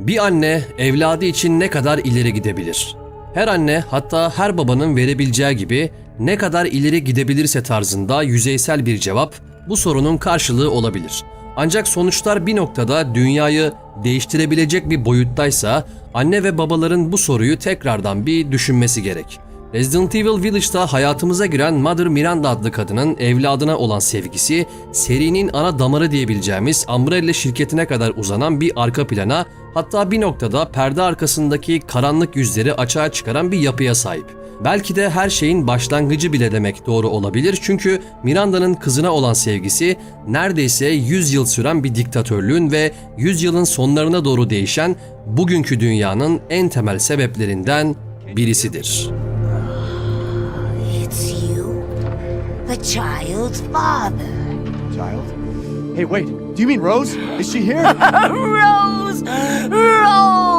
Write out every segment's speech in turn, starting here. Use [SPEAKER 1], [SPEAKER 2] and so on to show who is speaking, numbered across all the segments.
[SPEAKER 1] Bir anne evladı için ne kadar ileri gidebilir? Her anne hatta her babanın verebileceği gibi ne kadar ileri gidebilirse tarzında yüzeysel bir cevap bu sorunun karşılığı olabilir. Ancak sonuçlar bir noktada dünyayı değiştirebilecek bir boyuttaysa anne ve babaların bu soruyu tekrardan bir düşünmesi gerek. Resident Evil Village'da hayatımıza giren Mother Miranda adlı kadının evladına olan sevgisi, serinin ana damarı diyebileceğimiz Umbrella şirketine kadar uzanan bir arka plana, hatta bir noktada perde arkasındaki karanlık yüzleri açığa çıkaran bir yapıya sahip. Belki de her şeyin başlangıcı bile demek doğru olabilir çünkü Miranda'nın kızına olan sevgisi neredeyse 100 yıl süren bir diktatörlüğün ve 100 yılın sonlarına doğru değişen bugünkü dünyanın en temel sebeplerinden birisidir.
[SPEAKER 2] It's you, the child's father.
[SPEAKER 3] Child? Hey, wait. Do you mean Rose? Is she here?
[SPEAKER 2] Rose! Rose,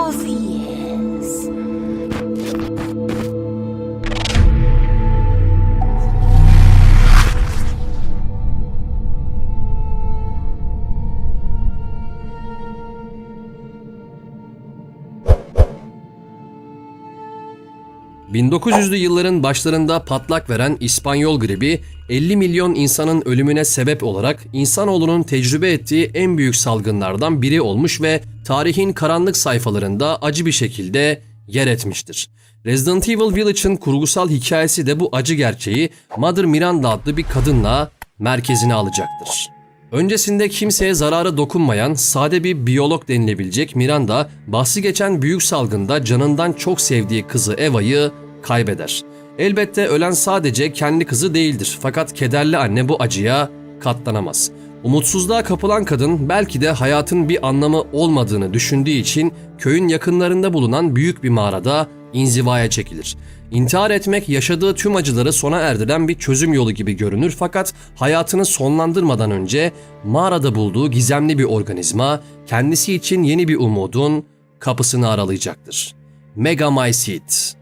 [SPEAKER 1] ...1900'lü yılların başlarında patlak veren İspanyol gribi... ...50 milyon insanın ölümüne sebep olarak... ...insanoğlunun tecrübe ettiği en büyük salgınlardan biri olmuş ve... ...tarihin karanlık sayfalarında acı bir şekilde yer etmiştir. Resident Evil Village'ın kurgusal hikayesi de bu acı gerçeği... ...Mother Miranda adlı bir kadınla merkezine alacaktır. Öncesinde kimseye zararı dokunmayan sade bir biyolog denilebilecek Miranda, bahsi geçen büyük salgında canından çok sevdiği kızı Eva'yı kaybeder. Elbette ölen sadece kendi kızı değildir fakat kederli anne bu acıya katlanamaz. Umutsuzluğa kapılan kadın belki de hayatın bir anlamı olmadığını düşündüğü için köyün yakınlarında bulunan büyük bir mağarada inzivaya çekilir. İntihar etmek yaşadığı tüm acıları sona erdiren bir çözüm yolu gibi görünür fakat hayatını sonlandırmadan önce mağarada bulduğu gizemli bir organizma kendisi için yeni bir umudun kapısını aralayacaktır. Megamycete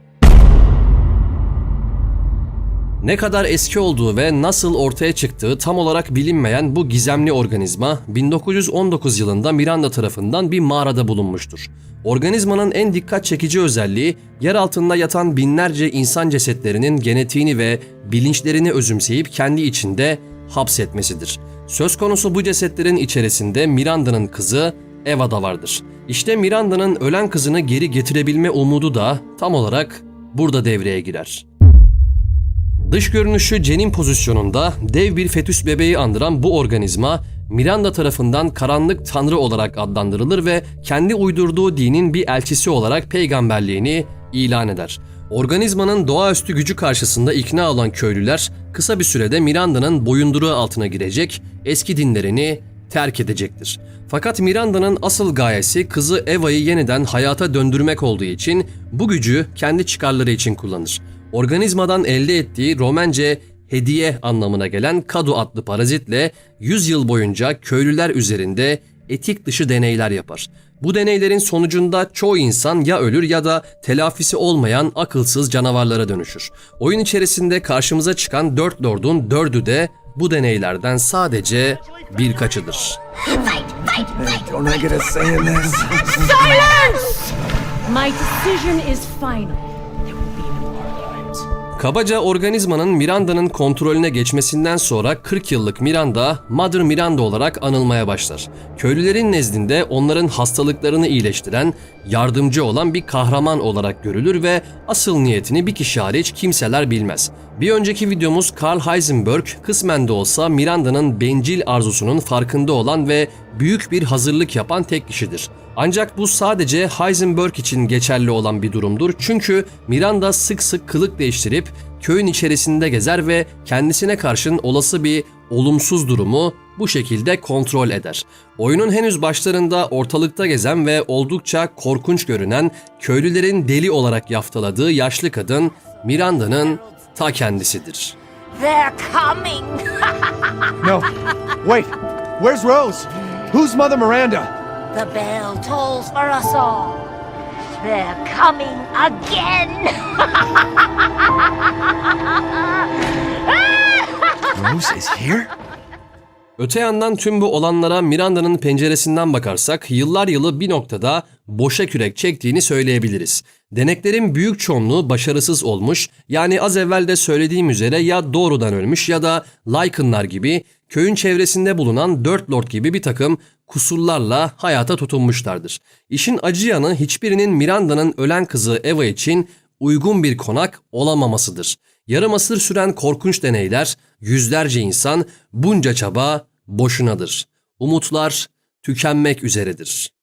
[SPEAKER 1] ne kadar eski olduğu ve nasıl ortaya çıktığı tam olarak bilinmeyen bu gizemli organizma 1919 yılında Miranda tarafından bir mağarada bulunmuştur. Organizmanın en dikkat çekici özelliği yer altında yatan binlerce insan cesetlerinin genetiğini ve bilinçlerini özümseyip kendi içinde hapsetmesidir. Söz konusu bu cesetlerin içerisinde Miranda'nın kızı Eva da vardır. İşte Miranda'nın ölen kızını geri getirebilme umudu da tam olarak burada devreye girer. Dış görünüşü cenin pozisyonunda dev bir fetüs bebeği andıran bu organizma Miranda tarafından karanlık tanrı olarak adlandırılır ve kendi uydurduğu dinin bir elçisi olarak peygamberliğini ilan eder. Organizmanın doğaüstü gücü karşısında ikna olan köylüler kısa bir sürede Miranda'nın boyunduruğu altına girecek, eski dinlerini terk edecektir. Fakat Miranda'nın asıl gayesi kızı Eva'yı yeniden hayata döndürmek olduğu için bu gücü kendi çıkarları için kullanır. Organizmadan elde ettiği Romence hediye anlamına gelen kadu adlı parazitle 100 yıl boyunca köylüler üzerinde etik dışı deneyler yapar. Bu deneylerin sonucunda çoğu insan ya ölür ya da telafisi olmayan akılsız canavarlara dönüşür. Oyun içerisinde karşımıza çıkan dört lordun dördü de bu deneylerden sadece birkaçıdır.
[SPEAKER 4] My decision is final.
[SPEAKER 1] Kabaca organizmanın Miranda'nın kontrolüne geçmesinden sonra 40 yıllık Miranda, Mother Miranda olarak anılmaya başlar. Köylülerin nezdinde onların hastalıklarını iyileştiren, yardımcı olan bir kahraman olarak görülür ve asıl niyetini bir kişi hariç kimseler bilmez. Bir önceki videomuz Carl Heisenberg kısmen de olsa Miranda'nın bencil arzusunun farkında olan ve büyük bir hazırlık yapan tek kişidir. Ancak bu sadece Heisenberg için geçerli olan bir durumdur. Çünkü Miranda sık sık kılık değiştirip köyün içerisinde gezer ve kendisine karşın olası bir olumsuz durumu bu şekilde kontrol eder. Oyunun henüz başlarında ortalıkta gezen ve oldukça korkunç görünen köylülerin deli olarak yaftaladığı yaşlı kadın Miranda'nın ta kendisidir.
[SPEAKER 2] They're coming!
[SPEAKER 3] no. Wait. Where's Rose? Who's Mother Miranda?
[SPEAKER 2] The bell tolls for us all. They're coming again!
[SPEAKER 3] Rose is here?
[SPEAKER 1] Öte yandan tüm bu olanlara Miranda'nın penceresinden bakarsak yıllar yılı bir noktada boşa kürek çektiğini söyleyebiliriz. Deneklerin büyük çoğunluğu başarısız olmuş yani az evvel de söylediğim üzere ya doğrudan ölmüş ya da Lycanlar gibi köyün çevresinde bulunan dört lord gibi bir takım kusurlarla hayata tutunmuşlardır. İşin acı yanı hiçbirinin Miranda'nın ölen kızı Eva için uygun bir konak olamamasıdır. Yarım asır süren korkunç deneyler, yüzlerce insan, bunca çaba boşunadır. Umutlar tükenmek üzeredir.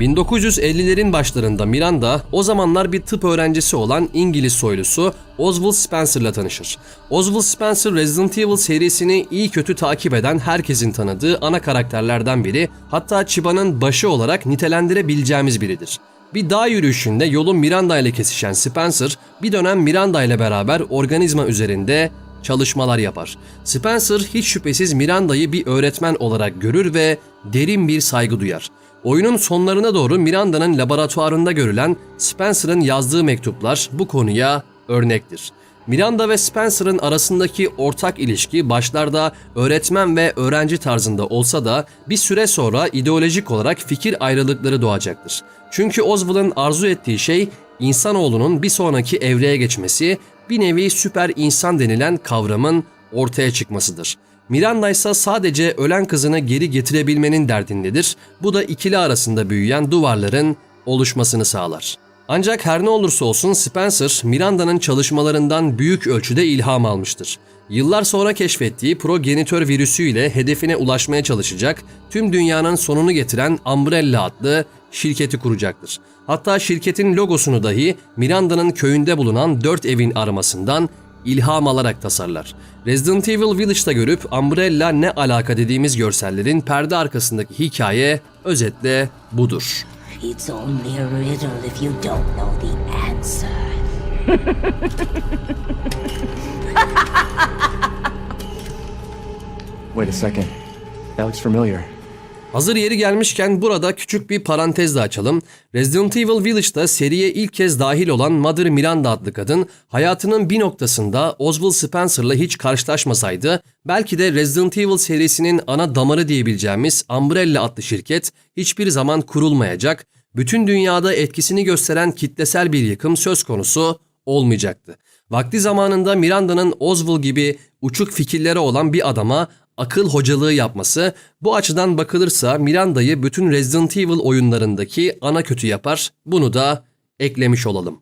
[SPEAKER 1] ...1950'lerin başlarında Miranda o zamanlar bir tıp öğrencisi olan İngiliz soylusu Oswald Spencer'la tanışır. Oswald Spencer Resident Evil serisini iyi kötü takip eden herkesin tanıdığı ana karakterlerden biri hatta Chiba'nın başı olarak nitelendirebileceğimiz biridir. Bir dağ yürüyüşünde yolun Miranda ile kesişen Spencer bir dönem Miranda ile beraber organizma üzerinde çalışmalar yapar. Spencer hiç şüphesiz Miranda'yı bir öğretmen olarak görür ve derin bir saygı duyar. Oyunun sonlarına doğru Miranda'nın laboratuvarında görülen Spencer'ın yazdığı mektuplar bu konuya örnektir. Miranda ve Spencer'ın arasındaki ortak ilişki başlarda öğretmen ve öğrenci tarzında olsa da bir süre sonra ideolojik olarak fikir ayrılıkları doğacaktır. Çünkü Oswald'ın arzu ettiği şey insanoğlunun bir sonraki evreye geçmesi, bir nevi süper insan denilen kavramın ortaya çıkmasıdır. Miranda ise sadece ölen kızını geri getirebilmenin derdindedir. Bu da ikili arasında büyüyen duvarların oluşmasını sağlar. Ancak her ne olursa olsun Spencer, Miranda'nın çalışmalarından büyük ölçüde ilham almıştır. Yıllar sonra keşfettiği progenitör virüsüyle hedefine ulaşmaya çalışacak, tüm dünyanın sonunu getiren Umbrella adlı şirketi kuracaktır. Hatta şirketin logosunu dahi Miranda'nın köyünde bulunan dört evin aramasından ilham alarak tasarlar. Resident Evil Village'da görüp Umbrella ne alaka dediğimiz görsellerin perde arkasındaki hikaye özetle budur.
[SPEAKER 2] It's only a riddle if you don't know the answer.
[SPEAKER 3] Wait a second. That looks familiar.
[SPEAKER 1] Hazır yeri gelmişken burada küçük bir parantez de açalım. Resident Evil Village'da seriye ilk kez dahil olan Mother Miranda adlı kadın hayatının bir noktasında Oswald Spencer'la hiç karşılaşmasaydı belki de Resident Evil serisinin ana damarı diyebileceğimiz Umbrella adlı şirket hiçbir zaman kurulmayacak, bütün dünyada etkisini gösteren kitlesel bir yıkım söz konusu olmayacaktı. Vakti zamanında Miranda'nın Oswald gibi uçuk fikirleri olan bir adama akıl hocalığı yapması bu açıdan bakılırsa Miranda'yı bütün Resident Evil oyunlarındaki ana kötü yapar. Bunu da eklemiş olalım.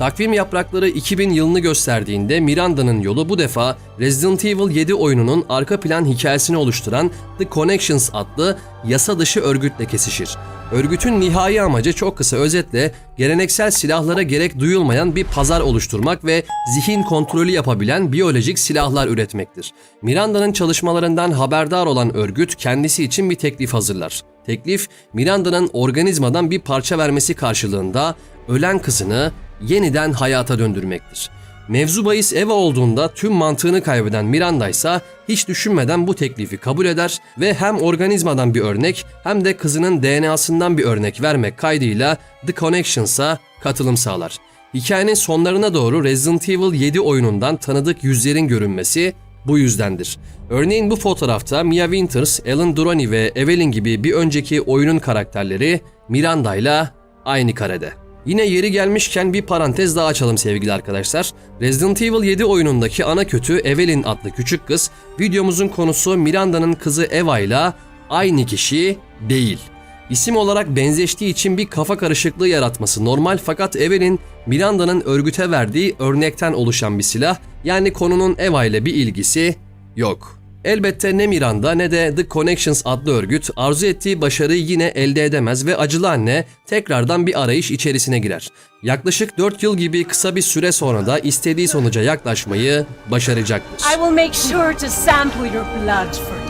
[SPEAKER 1] Takvim yaprakları 2000 yılını gösterdiğinde Miranda'nın yolu bu defa Resident Evil 7 oyununun arka plan hikayesini oluşturan The Connections adlı yasa dışı örgütle kesişir. Örgütün nihai amacı çok kısa özetle geleneksel silahlara gerek duyulmayan bir pazar oluşturmak ve zihin kontrolü yapabilen biyolojik silahlar üretmektir. Miranda'nın çalışmalarından haberdar olan örgüt kendisi için bir teklif hazırlar. Teklif Miranda'nın organizmadan bir parça vermesi karşılığında ölen kızını yeniden hayata döndürmektir. Mevzu bahis Eva olduğunda tüm mantığını kaybeden Miranda ise hiç düşünmeden bu teklifi kabul eder ve hem organizmadan bir örnek hem de kızının DNA'sından bir örnek vermek kaydıyla The Connections'a katılım sağlar. Hikayenin sonlarına doğru Resident Evil 7 oyunundan tanıdık yüzlerin görünmesi bu yüzdendir. Örneğin bu fotoğrafta Mia Winters, Alan Durani ve Evelyn gibi bir önceki oyunun karakterleri Miranda ile aynı karede. Yine yeri gelmişken bir parantez daha açalım sevgili arkadaşlar. Resident Evil 7 oyunundaki ana kötü Evelyn adlı küçük kız, videomuzun konusu Miranda'nın kızı Eva ile aynı kişi değil. İsim olarak benzeştiği için bir kafa karışıklığı yaratması normal fakat Evelyn Miranda'nın örgüte verdiği örnekten oluşan bir silah yani konunun Eva ile bir ilgisi yok. Elbette ne Miranda ne de The Connections adlı örgüt arzu ettiği başarıyı yine elde edemez ve acılı anne tekrardan bir arayış içerisine girer. Yaklaşık 4 yıl gibi kısa bir süre sonra da istediği sonuca yaklaşmayı başaracaktır.
[SPEAKER 4] I will make sure to sample your blood for.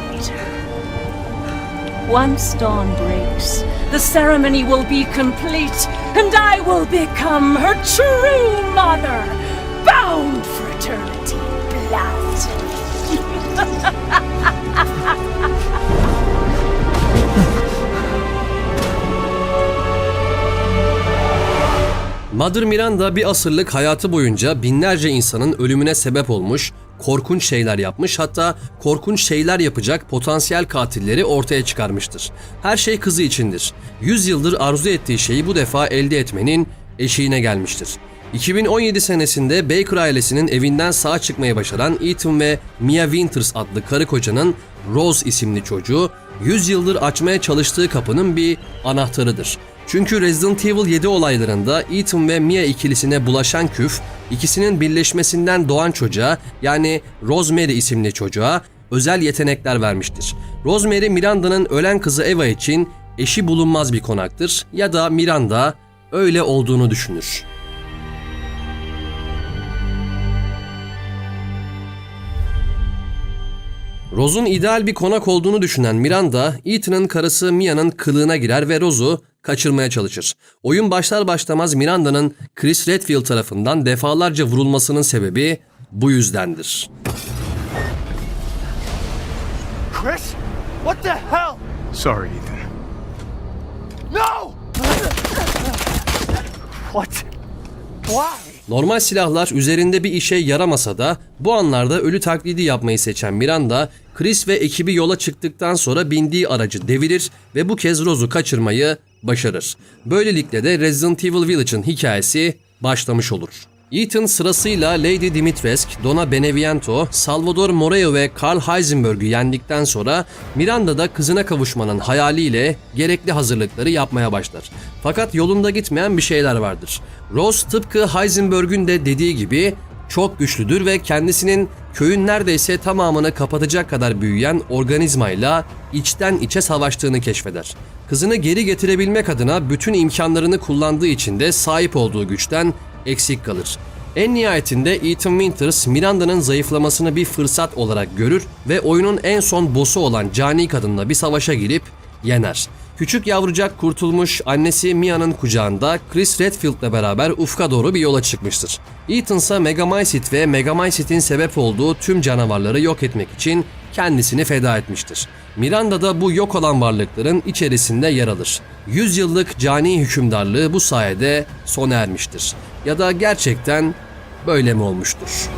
[SPEAKER 4] Once dawn breaks, the ceremony will be complete, and I will become her true mother, bound for
[SPEAKER 1] Mother Miranda bir asırlık hayatı boyunca binlerce insanın ölümüne sebep olmuş, korkunç şeyler yapmış hatta korkunç şeyler yapacak potansiyel katilleri ortaya çıkarmıştır. Her şey kızı içindir. 100 yıldır arzu ettiği şeyi bu defa elde etmenin eşiğine gelmiştir. 2017 senesinde Baker ailesinin evinden sağ çıkmayı başaran Ethan ve Mia Winters adlı karı kocanın Rose isimli çocuğu 100 yıldır açmaya çalıştığı kapının bir anahtarıdır. Çünkü Resident Evil 7 olaylarında Ethan ve Mia ikilisine bulaşan küf, ikisinin birleşmesinden doğan çocuğa yani Rosemary isimli çocuğa özel yetenekler vermiştir. Rosemary Miranda'nın ölen kızı Eva için eşi bulunmaz bir konaktır ya da Miranda öyle olduğunu düşünür. Rose'un ideal bir konak olduğunu düşünen Miranda, Ethan'ın karısı Mia'nın kılığına girer ve Rose'u kaçırmaya çalışır. Oyun başlar başlamaz Miranda'nın Chris Redfield tarafından defalarca vurulmasının sebebi bu yüzdendir.
[SPEAKER 3] Chris? What the hell?
[SPEAKER 5] Sorry, Ethan.
[SPEAKER 3] No! What? Why?
[SPEAKER 1] Normal silahlar üzerinde bir işe yaramasa da bu anlarda ölü taklidi yapmayı seçen Miranda, Chris ve ekibi yola çıktıktan sonra bindiği aracı devirir ve bu kez Rose'u kaçırmayı başarır. Böylelikle de Resident Evil Village'ın hikayesi başlamış olur. Ethan sırasıyla Lady Dimitrescu, Donna Beneviento, Salvador Moreo ve Carl Heisenberg'ü yendikten sonra Miranda da kızına kavuşmanın hayaliyle gerekli hazırlıkları yapmaya başlar. Fakat yolunda gitmeyen bir şeyler vardır. Rose tıpkı Heisenberg'ün de dediği gibi çok güçlüdür ve kendisinin köyün neredeyse tamamını kapatacak kadar büyüyen organizmayla içten içe savaştığını keşfeder. Kızını geri getirebilmek adına bütün imkanlarını kullandığı için de sahip olduğu güçten eksik kalır. En nihayetinde Ethan Winters Miranda'nın zayıflamasını bir fırsat olarak görür ve oyunun en son boss'u olan cani kadınla bir savaşa girip yener. Küçük yavrucak kurtulmuş annesi Mia'nın kucağında Chris Redfield'la beraber ufka doğru bir yola çıkmıştır. Ethan ise Megamycete ve Megamycete'in sebep olduğu tüm canavarları yok etmek için kendisini feda etmiştir. Miranda da bu yok olan varlıkların içerisinde yer alır. 100 yıllık cani hükümdarlığı bu sayede sona ermiştir. Ya da gerçekten böyle mi olmuştur?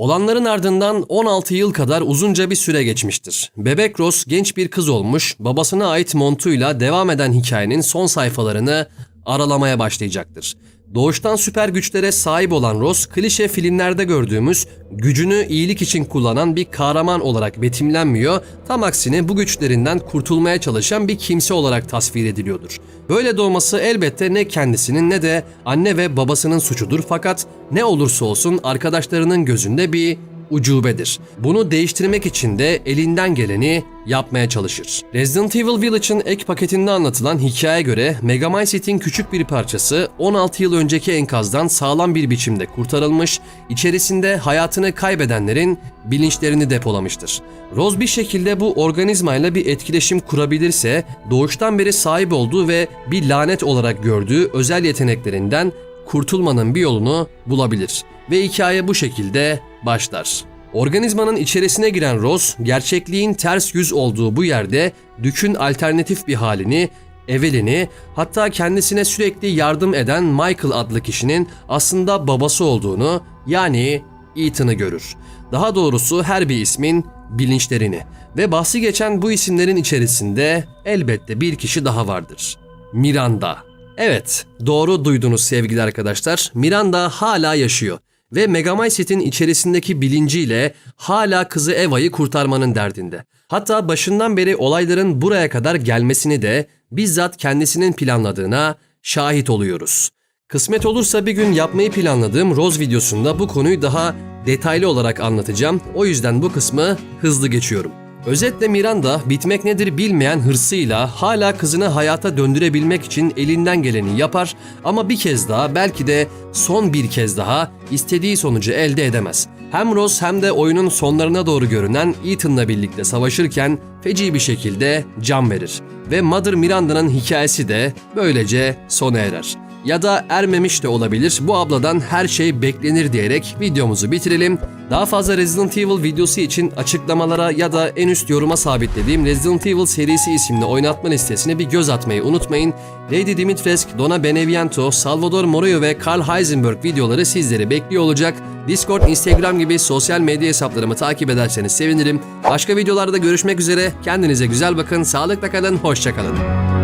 [SPEAKER 1] Olanların ardından 16 yıl kadar uzunca bir süre geçmiştir. Bebek Rose genç bir kız olmuş, babasına ait montuyla devam eden hikayenin son sayfalarını aralamaya başlayacaktır. Doğuştan süper güçlere sahip olan Rose, klişe filmlerde gördüğümüz gücünü iyilik için kullanan bir kahraman olarak betimlenmiyor, tam aksine bu güçlerinden kurtulmaya çalışan bir kimse olarak tasvir ediliyordur. Böyle doğması elbette ne kendisinin ne de anne ve babasının suçudur fakat ne olursa olsun arkadaşlarının gözünde bir ucubedir. Bunu değiştirmek için de elinden geleni yapmaya çalışır. Resident Evil Village'ın ek paketinde anlatılan hikaye göre Megamycet'in küçük bir parçası 16 yıl önceki enkazdan sağlam bir biçimde kurtarılmış, içerisinde hayatını kaybedenlerin bilinçlerini depolamıştır. Rose bir şekilde bu organizmayla bir etkileşim kurabilirse doğuştan beri sahip olduğu ve bir lanet olarak gördüğü özel yeteneklerinden kurtulmanın bir yolunu bulabilir ve hikaye bu şekilde başlar. Organizmanın içerisine giren Rose, gerçekliğin ters yüz olduğu bu yerde Dük'ün alternatif bir halini, Evelyn'i, hatta kendisine sürekli yardım eden Michael adlı kişinin aslında babası olduğunu, yani Ethan'ı görür. Daha doğrusu her bir ismin bilinçlerini ve bahsi geçen bu isimlerin içerisinde elbette bir kişi daha vardır. Miranda. Evet, doğru duydunuz sevgili arkadaşlar. Miranda hala yaşıyor ve Megamycet'in içerisindeki bilinciyle hala kızı Eva'yı kurtarmanın derdinde. Hatta başından beri olayların buraya kadar gelmesini de bizzat kendisinin planladığına şahit oluyoruz. Kısmet olursa bir gün yapmayı planladığım Rose videosunda bu konuyu daha detaylı olarak anlatacağım. O yüzden bu kısmı hızlı geçiyorum. Özetle Miranda bitmek nedir bilmeyen hırsıyla hala kızını hayata döndürebilmek için elinden geleni yapar ama bir kez daha belki de son bir kez daha istediği sonucu elde edemez. Hem Rose hem de oyunun sonlarına doğru görünen Ethan'la birlikte savaşırken feci bir şekilde can verir. Ve Mother Miranda'nın hikayesi de böylece sona erer. ya da ermemiş de olabilir. Bu abladan her şey beklenir diyerek videomuzu bitirelim. Daha fazla Resident Evil videosu için açıklamalara ya da en üst yoruma sabitlediğim Resident Evil serisi isimli oynatma listesine bir göz atmayı unutmayın. Lady Dimitrescu, Donna Beneviento, Salvador Morillo ve Carl Heisenberg videoları sizleri bekliyor olacak. Discord, Instagram gibi sosyal medya hesaplarımı takip ederseniz sevinirim. Başka videolarda görüşmek üzere. Kendinize güzel bakın, sağlıkla kalın, hoşçakalın.